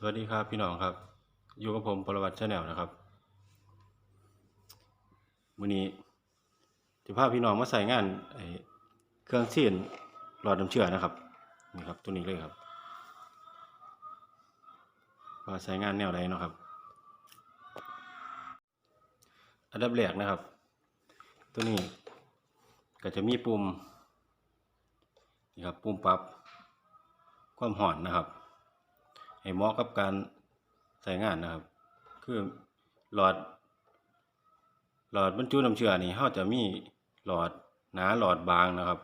สวัสดีครับพี่น้องครับ อยู่กับผมปรวัติชาแนลนะครับวันนี้จะพาพี่น้องมาใส่งานไอ้เครื่องซีนหลอดน้ำเชื่อนะครับนี่ครับตัวนี้เลยครับว่าใส่งานแนวใดเนาะครับ อันดับแรกนะครับ ตัวนี้ก็จะมีปุ่มนี่ครับปุ่มปรับความห่อนนะครับ ให้เหมาะกับการใช้งานนะครับ คือหลอด หลอดบรรจุน้ำเชื้อนี่เราจะมีหลอดหนาหลอดบางนะครับ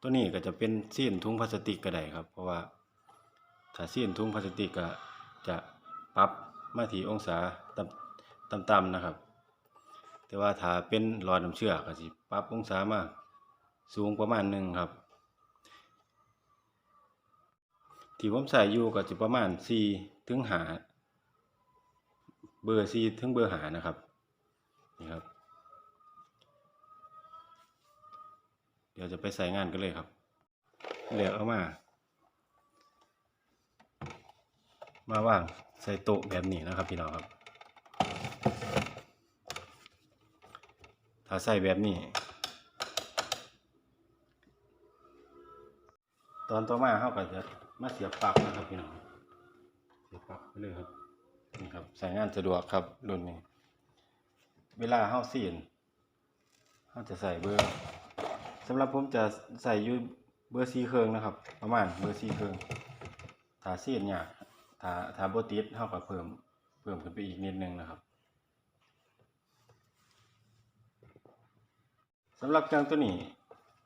ตัวนี้ก็จะเป็นซีนถุงพลาสติกก็ได้ครับ เพราะว่าถ้าซีนถุงพลาสติกก็จะปรับมาที่องศาต่ำต่ำๆนะครับ แต่ว่าถ้าเป็นหลอดน้ำเชื้อก็สิปรับองศามาสูงประมาณหนึ่งครับ ที่ผมใส่อยู่ก็จะประมาณ4ถึง5เบอร์4ถึงเบอร์5นะครับนี่ครับ เดี๋ยวจะไปใส่งานกันเลยครับเหลือเอามา มาว่างใส่โต๊ะแบบนี้นะครับพี่น้องครับ ถ้าใส่แบบนี้ ตอนต่อมาเขาก็จะ มาเสียบปลั๊กนะครับพี่น้อง เสียบปลั๊กไปเลยครับ นี่ครับใส่งานสะดวกครับรุ่นนี้ เวลาเข้าซีนเขาจะใส่เบอร์สำหรับผมจะใส่ยูเบอร์ซีเครื่องนะครับ ประมาณเบอร์ซีเครื่องถ้าซีนเนี่ยถ้าถ้าโบติดเขาก็เพิ่มเพิ่มขึ้นไปอีกนิดนึงนะครับสำหรับเครื่องตัวนี้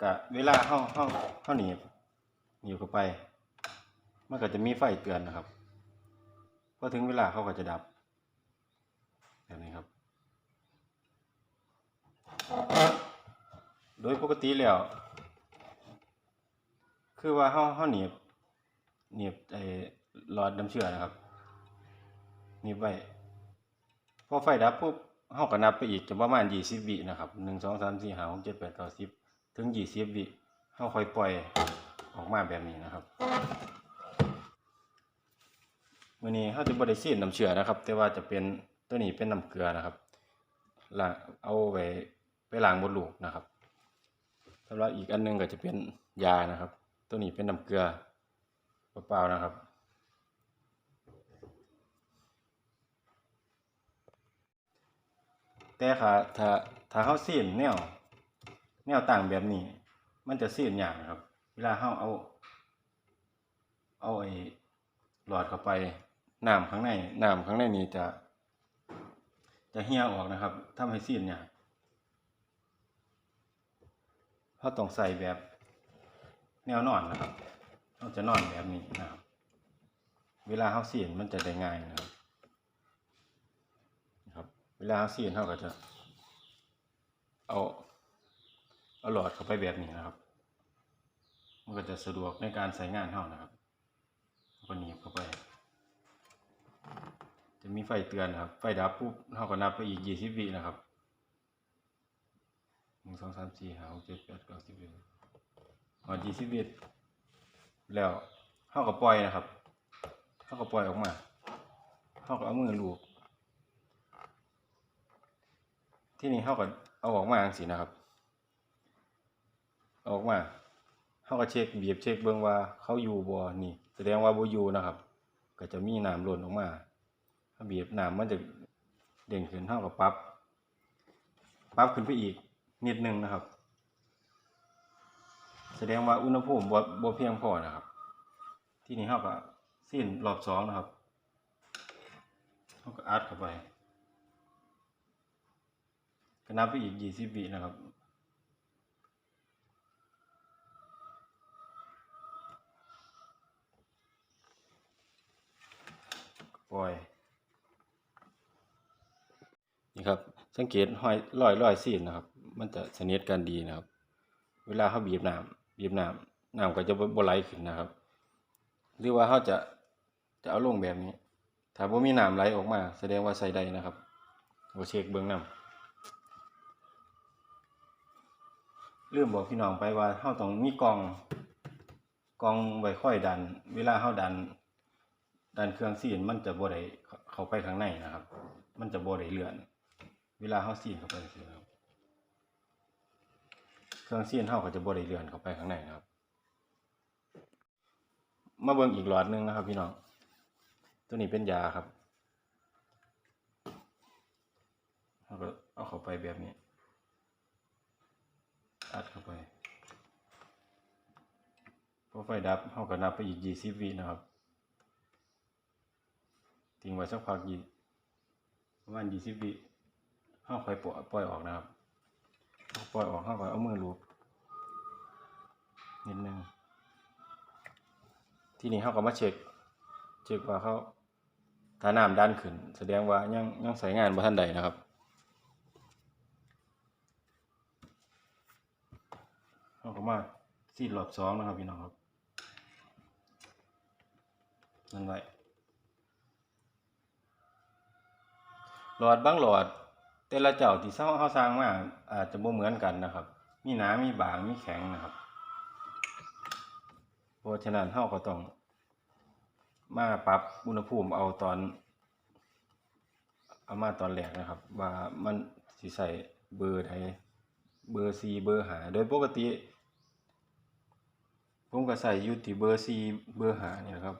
ก็เวลาเข้าเข้าเข้าหนีบหนีบเข้าไป มันก็จะมีไฟเตือนนะครับพอถึงเวลาเขาก็จะดับแบบนี้ครับ โดยปกติแล้ว คือว่าเฮาเฮาหนีบหนีบไอ้หลอดน้ำเชื่อนะครับหนีบไว้พอไฟดับปุ๊บเฮาก็นับไปอีกจะประมาณ20วินะครับ1 2 3 4 5 6 7 8 9 10ถึง20วิเฮาค่อยปล่อยออกมาแบบนี้นะครับ มื้อนี้เฮาจะบ่ได้ซีนน้ำเชื่อนะครับ แต่ว่าจะเป็นตัวนี้เป็นน้ำเกลือนะครับล้างเอาไว้ไปล้างมดลูกนะครับสำหรับอีกอันหนึงก็จะเป็นยานะครับ ตัวนี้เป็นน้ำเกลือเปล่าๆนะครับแต่ค่ะถ้าถ้าเฮาซีนแนวแนวต่างแบบนี้ มันจะซีนอย่ากนะครับ เวลาเฮาเอา เอาไอ้หลอดเข้าไป น้ำข้างในน้ำข้างในนี้จะ จะเหี่ยออกนะครับทำให้ซีนยากเขาต้องใส่แบบแนวนอนนะครับเขาจะนอนแบบนี้นะครับ เวลาเขาเสียนมันจะได้ง่ายนะครับนะครับ เวลาเขาสียนเขาก็จะเอาเอาหลอดเข้าไปแบบนี้นะครับ มันก็จะสะดวกในการใช้งานเขานะครับก็หนีบเข้าไป จะมีไฟเตือนครับ ไฟดับปุ๊บเขาก็นับไปอีกยี่สิบวินะครับหนึ่งสองสามสี่ห้าหกเจ็ดแปดเก้าสิบเอ็ดหอยี่สิบเอ็ดแล้วเข้ากับปล่อยนะครับเข้ากับปล่อยออกมาเข้ากับเอามือลูบที่นี่เข้ากับเอาออกมาสินะครับเอาออกมาเข้ากับเช็คบียบเช็คเบิ่งว่าเขาอยู่บ่นี่ แสดงว่าบ่อยู่นะครับ ก็จะมีน้ำล่นออกมาถ้าบีบน้ำมันจะเด่นขึ้นเท่ากับปับปรับขึ้นไปอีกนิดนึงนะครับ แสดงว่าอุณหภูมิบ่บ่เพียงพอนะครับ ที่นี่เขาก็สิ้นรอบสองนะครับเขาก็อัดเข้าไปก็นับไปอีกยี่สิบวินะครับ ปล่อย นี่ครับ สังเกตห้อยรอยรอยซีนนะครับ มันจะสนิทกันดีนะครับ เวลาเขาบีบน้ำบีบน้ำน้ำก็จะบ่บ่ไหลขึ้นนะครับ หรือว่าเขาจะจะเอาลงแบบนี้ ถ้าบ่ามีน้ำไหลออกมา แสดงว่าใส่ได้นะครับบ่เช็คเบิ่งน้ำลืมบอกพี่น้องไปว่าเขาต้องมีกองกองไว้ค่อยดัน เวลาเขาดัน ด้านเครื่องซีนมันจะบ่ได้เข้าไปข้างในนะครับ มันจะบ่ได้เลื่อน เวลาเฮาซีนเข้าไปจังซี่นะครับเครื่องซีนเฮาก็จะบ่ได้เลื่อนเข้าไปข้างในนะครับ มาเบิ่งอีกหลอดนึงนะครับ พี่น้อง ตัวนี้เป็นยาครับเราก็เอาเข้าไปแบบนี้ อัดเข้าไปพอไฟดับเราก็นับไปอีก20วินะครับ ทิ้งไว้สักพักยีประมาณ20วิเราคอยปล่อยปล่อยออกนะครับปล่อยออกเราก็เอามือลูบนิดนึงที่นี้เราก็มาเช็คเช็คว่าเขาถ้าน้ำด้านขึ้น แสดงว่ายังยังใช้งานบ่ทันใดนะครับเราก็มาซีดรอบสองนะครับพี่น้องครับนั่นไว้ หลอดบางหลอด แต่ละเจ้าที่เฮาเฮาสร้างมาอาจจะบ่เหมือนกันนะครับ มีหนามีบางมีแข็งนะครับเพราะฉะนั้นเฮาก็ต้อง มาปรับอุณหภูมิเอาตอนเอามาตอนแรกนะครับ ว่ามันสิใส่เบอร์ใดเบอร์4เบอร์5โดยปกติผมก็ใส่อยู่ที่เบอร์4เบอร์5นี่แหละครับ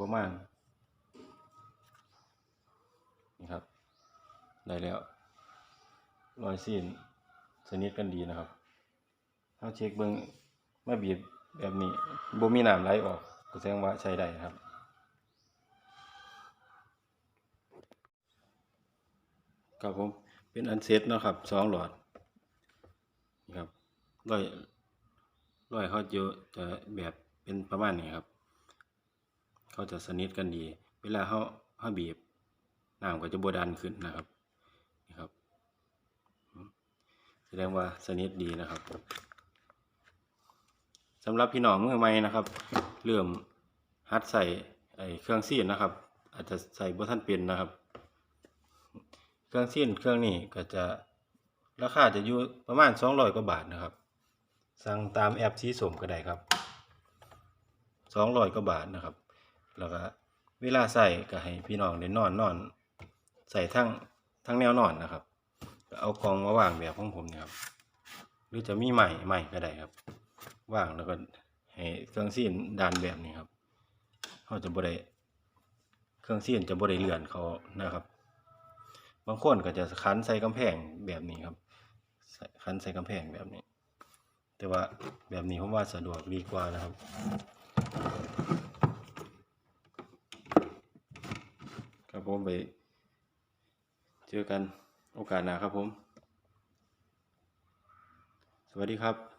ประมาณนี่ครับ ได้แล้วรอยซีนสนิทกันดีนะครับเฮาเช็คเบิ่งมาบีบแบบนี้บ่มีน้ำไหลออกก็แสดงว่าใช้ได้ครับครับผมเป็นอันเซ็ตนะครับสองหลอดนะครับร้อยร้อยเขาจะจะแบบเป็นประมาณนี้ครับ เขาจะสนิทกันดี เวลาเขาเขาบีบน้ำก็จะบดันขึ้นนะครับ นี่ครับ แสดงว่าสนิทดีนะครับสำหรับพี่น้องมือใหม่นะครับเริ่มหัดใส่ไอเครื่องซีนนะครับ อาจจะใส่บ่ทันเป็นนะครับ เครื่องซีนเครื่องนี้ก็จะราคาจะอยู่ประมาณ 200 กว่าบาทนะครับ สั่งตามแอปสีสมก็ได้ครับ 200 กว่าบาทนะครับ แล้วก็เวลาใส่ก็ให้พี่น้องได้นอนนอนใส่ทั้ง ทั้งแนวนอนนะครับเอากองมาวางแบบของผมเนี่ยครับ หรือจะมีใหม่ใหม่ก็ได้ครับวางแล้วก็ให้เครื่องซีนด้านแบบนี้ครับเขาจะบ่ได้เครื่องซีนจะบ่ได้เลือนเขานะครับ บางคนก็จะคันใส่กำแพงแบบนี้ครับคันใส่กำแพงแบบนี้ แต่ว่าแบบนี้ผมว่าสะดวกดีกว่านะครับครับผมไป เจอกันโอกาสหน้าครับผม สวัสดีครับ